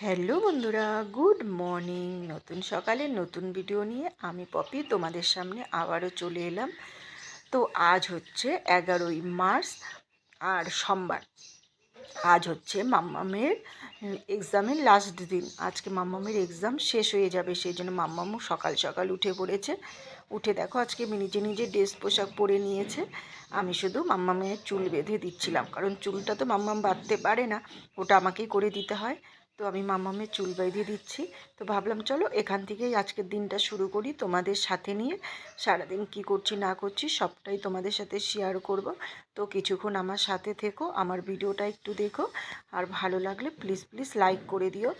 Hello বন্ধুরা, good morning. নতুন সকালে নতুন ভিডিও নিয়ে আমি পপি, তোমাদের সামনে আবারও চলে এলাম। তো আজ হচ্ছে এগারোই মার্চ আর সোমবার। আজ হচ্ছে মাম্মামের এক্সামের লাস্ট দিন। আজকে মাম্মামের এক্সাম শেষ হয়ে যাবে, সেই জন্য মাম্মামও সকাল সকাল উঠে পড়েছে। উঠে দেখো, আজকে নিজে নিজে ড্রেস পোশাক পরে নিয়েছে। আমি শুধু মাম্মামের চুল বেঁধে দিচ্ছিলাম। কারণ চুলটা তো মাম্মাম বাঁধতে পারে না, ওটা আমাকেই করে দিতে হয়। তো আমি মামামের চুল বেঁধে দিচ্ছি। তো ভাবলাম, চলো এখান থেকেই আজকের দিনটা শুরু করি তোমাদের সাথে নিয়ে। সারাদিন কি করছি, না করছি, সবটাই তোমাদের সাথে শেয়ার করব। তো কিছুক্ষণ আমার সাথে থেকো, আমার ভিডিওটা একটু দেখো। আর ভালো লাগলে প্লিজ প্লিজ লাইক করে দিও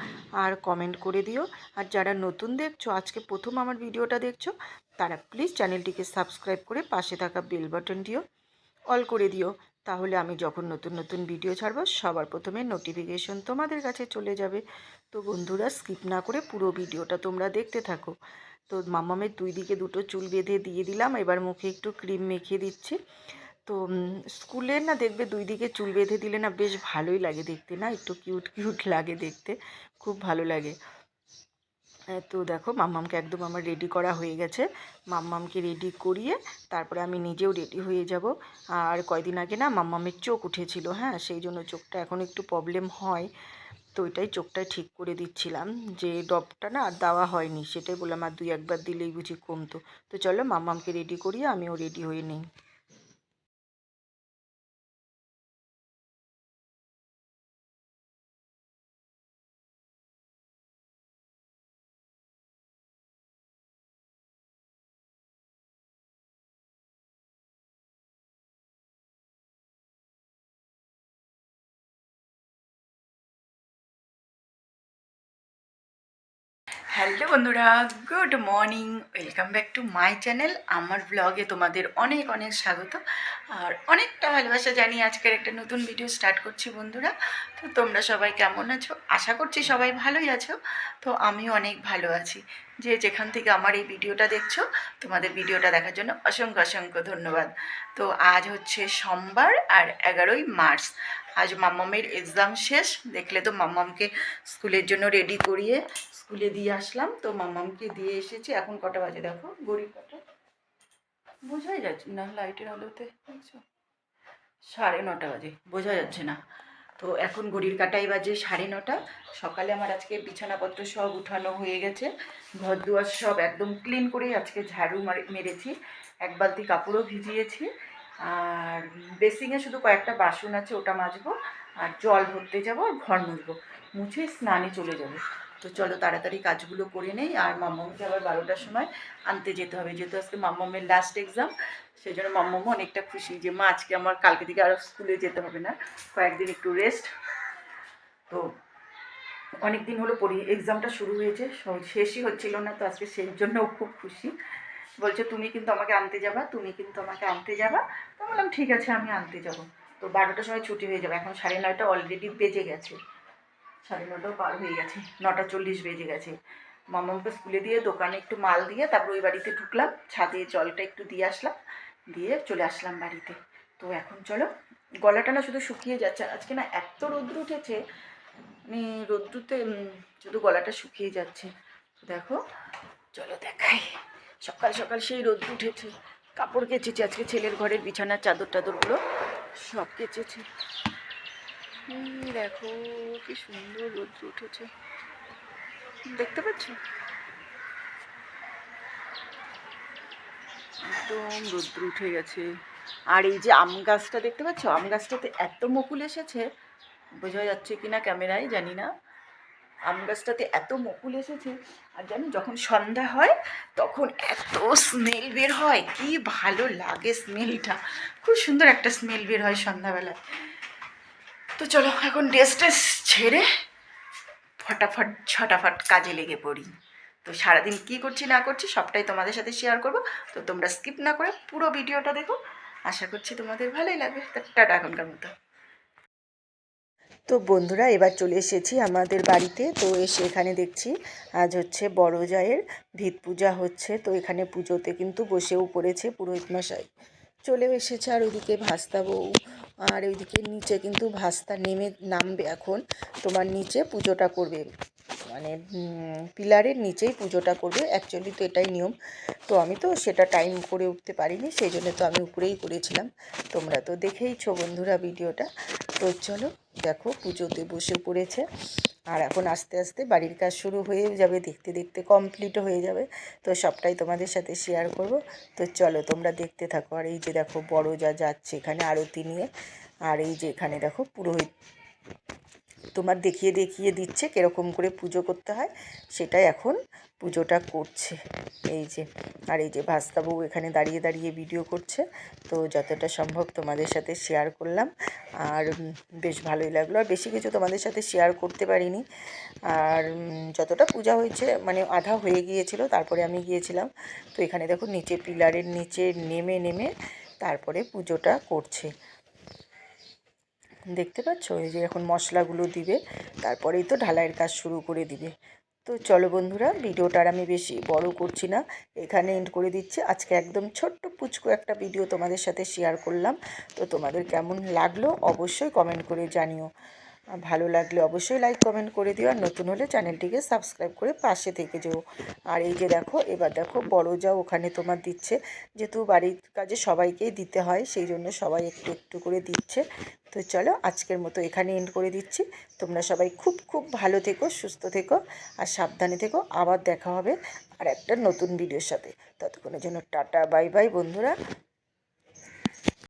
আর কমেন্ট করে দিও। আর যারা নতুন দেখছ, আজকে প্রথম আমার ভিডিওটা দেখছ, তারা প্লিজ চ্যানেলটিকে সাবস্ক্রাইব করে পাশে থাকা বেল বাটনটিও অল করে দিও। তাহলে আমি যখন নতুন নতুন ভিডিও ছাড়বো, সবার প্রথমে নোটিফিকেশন তোমাদের কাছে চলে যাবে। তো বন্ধুরা স্কিপ না করে পুরো ভিডিওটা তোমরা দেখতে থাকো। তো মামামের দুই দিকে দুটো চুল বেঁধে দিয়ে দিলাম, এবার মুখে একটু ক্রিম মেখে দিচ্ছি। তো স্কুলে না দেখবে দুই দিকে চুল বেঁধে দিলে না বেশ ভালোই লাগে দেখতে, না? একটু কিউট কিউট লাগে দেখতে, খুব ভালো লাগে। তো দেখো মাম্মামকে একদম আমার রেডি করা হয়ে গেছে। মাম্মামকে রেডি করিয়ে তারপরে আমি নিজেও রেডি হয়ে যাব। আর কয়দিন আগে না মাম্মামের চোখ উঠেছিল হ্যাঁ? সেই জন্য চোখটা এখন একটু প্রবলেম হয়। তো ওইটাই চোখটা ঠিক করে দিচ্ছিলাম যে ডবটা না আর দেওয়া হয়নি। সেটাই বললাম, আর দুই একবার দিলেই বুঝি কমতো। তো চলো মাম্মামকে রেডি করিয়ে আমিও রেডি হয়ে নিই। হ্যালো বন্ধুরা, good morning. Welcome back to my channel আমার ব্লগে তোমাদের অনেক অনেক স্বাগত। আর অনেকটা ভালোবাসা জানি আজকের একটা নতুন ভিডিও স্টার্ট করছি বন্ধুরা। তো তোমরা সবাই কেমন আছো? আশা করছি সবাই ভালোই আছো। তো আমিও অনেক ভালো আছি। যে যেখান থেকে আমার এই ভিডিওটা দেখছ, তোমাদের ভিডিওটা দেখার জন্য অসংখ্য অসংখ্য ধন্যবাদ। তো আজ হচ্ছে সোমবার আর এগারোই মার্চ। আজ মাম্মামের এক্সাম শেষ। দেখলে তো মাম্মামকে স্কুলের জন্য রেডি করিয়ে স্কুলে দিয়ে আসলাম। তো মাম্মামকে দিয়ে এসেছি। এখন কটা বাজে দেখো? গড়ির কটা? বোঝাই যাচ্ছে না লাইটের আলোতে। দেখছ সাড়ে নটা বাজে। বোঝা যাচ্ছে না। তো এখন ঘড়ির কাটাই বাজে সাড়ে নটা। সকালে আমার আজকে বিছানাপত্র সব উঠানো হয়ে গেছে। ঘর দুয়ার সব একদম ক্লিন করে আজকে ঝাড়ু মারি- মেরেছি। এক বালতি কাপড়ও ভিজিয়েছি। আর বেসিংয়ে শুধু কয়েকটা বাসন আছে, ওটা মাজবো, আর জল ভরতে যাব, আর ঘর মুছবো। মুছে স্নানে চলে যাব। তো চলো তাড়াতাড়ি কাজগুলো করে নেই, আর মাম্মামকে আবার বারোটার সময় আনতে যেতে হবে। যেহেতু আজকে মাম্মামের লাস্ট এক্সাম সেই জন্য মাম্মামও অনেকটা খুশি যে, মা, আজকে আমার কালকে থেকে আর স্কুলে যেতে হবে না। কয়েকদিন একটু রেস্ট তো অনেক দিন হলো পড়ি এক্সামটা শুরু হয়েছে, শেষই হচ্ছিল না, তো আজকে সেই জন্য ও খুব খুশি। বলছে, তুমি কিন্তু আমাকে আনতে যাবা, তুমি কিন্তু আমাকে আনতে যাবা। তো বললাম, ঠিক আছে, আমি আনতে যাব। তো বারোটার সময় ছুটি হয়ে যাবে। এখন সাড়ে নয়টা অলরেডি বেজে গেছে। সাড়ে নটাও পার হয়ে গেছে। নটা চল্লিশ বেজে গেছে। মামাকে স্কুলে দিয়ে, দোকানে একটু মাল দিয়ে, তারপর ওই বাড়িতে ঢুকলাম। ছাদে জলটা একটু দিয়ে আসলাম। দিয়ে চলে আসলাম বাড়িতে। তো এখন চলো, গলাটা না শুধু শুকিয়ে যাচ্ছে। আজকে না এত রোদ্র উঠেছে মানে রোদ্রুতে শুধু গলাটা শুকিয়ে যাচ্ছে। দেখো, চলো দেখাই। সকাল সকাল সেই রোদ্র উঠেছে। কাপড় কেচেছি আজকে ছেলের ঘরের বিছানার চাদর টাদরগুলো সব কেচেছি। দেখো, কি সুন্দর রোদ্র উঠেছে। দেখতে পাচ্ছ? একদম রোদ্র উঠে গেছে। আর এই যে আম গাছটা দেখতে পাচ্ছ? আম গাছটাতে এত মুকুল এসেছে, বোঝা যাচ্ছে কি না ক্যামেরায়, জানি না। আম গাছটাতে এত মুকুল এসেছে, আর জানো যখন সন্ধ্যা হয়, তখন এত স্মেল বের হয়, কি ভালো লাগে স্মেলটা খুব সুন্দর একটা স্মেল বের হয় সন্ধ্যাবেলায়। তো চলো, এখন ড্রেস ট্রেস ছেড়ে ফটাফট, ছটাফট কাজে লেগে পড়ি। তো সারাদিন কী করছি, না করছি, সবটাই তোমাদের সাথে শেয়ার করব। তো তোমরা স্কিপ না করে পুরো ভিডিওটা দেখো। আশা করছি তোমাদের ভালোই লাগবে। টাটা এখনকার মতো। তো বন্ধুরা, এবার চলে এসেছি আমাদের বাড়িতে। তো এসে এখানে দেখছি আজ হচ্ছে বড় জায়ের ভিত পূজা হচ্ছে। তো এখানে পুজোতে কিন্তু বসেও পড়েছে পুরোহিত মশাই। চলেও এসেছে আর ওইদিকে ভাস্তা বউ। আর ওইদিকে নিচে কিন্তু ভাস্তা নেমে নামবে এখন। তোমার নিচে পুজোটা করবে। মানে পিলারের নিচেই পুজোটা করবে। অ্যাকচুয়ালি তো এটাই নিয়ম। তো আমি তো সেটা টাইম করে উঠতে পারিনি, সেই জন্য তো আমি উপরেই করেছিলাম। তোমরা তো দেখেইছো বন্ধুরা ভিডিওটা। তো চলো, দেখো পুজোতে বসে পড়েছে। আর এখন আস্তে আস্তে বাড়ির কাজ শুরু হয়ে যাবে, দেখতে দেখতে কমপ্লিটও হয়ে যাবে। তো সবটাই তোমাদের সাথে শেয়ার করব। তো চলো তোমরা দেখতে থাকো। আর এই যে দেখো বড় যা যাচ্ছে এখানে আরতি নিয়ে। আর এই যে এখানে দেখো পুরোহিত তোমার দেখিয়ে দেখিয়ে দিচ্ছে কীরকম করে পুজো করতে হয়, সেটাই এখন পুজোটা করছে। এই যে, আর এই যে ভাস্তাবু এখানে দাঁড়িয়ে দাঁড়িয়ে ভিডিও করছে, তো যতটা সম্ভব তোমাদের সাথে শেয়ার করলাম। আর বেশ ভালোই লাগল। আর বেশি কিছু তোমাদের সাথে শেয়ার করতে পারিনি। আর যতটা পূজা হয়েছে মানে আধা হয়ে গিয়েছিল, তারপরে আমি গিয়েছিলাম। তো এখানে দেখো নিচে পিলারের নিচে নেমে নেমে তারপরে পুজোটা করছে। দেখতে পাচ্ছ? এই যে এখন মশলাগুলো দিবে, তারপরেই তো ঢালাইয়ের কাজ শুরু করে দিবে। তো চলো বন্ধুরা, ভিডিওটা আর আমি বেশি বড় করছি না, এখানে এন্ড করে দিচ্ছি। আজকে একদম ছোট্ট পুচকো একটা ভিডিও তোমাদের সাথে শেয়ার করলাম। তো তোমাদের কেমন লাগল অবশ্যই কমেন্ট করে জানিও। ভালো লাগলে অবশ্যই লাইক কমেন্ট করে দিও। আর নতুন হলে চ্যানেলটিকে সাবস্ক্রাইব করে পাশে থেকে যেও। আর এই যে দেখো, এবার দেখো বড় যাও ওখানে তোমার দিচ্ছে। যেহেতু বাড়ির কাজে সবাইকেই দিতে হয়, সেই জন্য সবাই একটু একটু করে দিচ্ছে। তো চলো আজকের মতো এখানে এন্ড করে দিচ্ছি। তোমরা সবাই খুব খুব ভালো থেকো, সুস্থ থেকো, আর সাবধানে থেকো। আবার দেখা হবে আর একটা নতুন ভিডিওর সাথে। ততক্ষণের জন্য টাটা বাই বাই বন্ধুরা।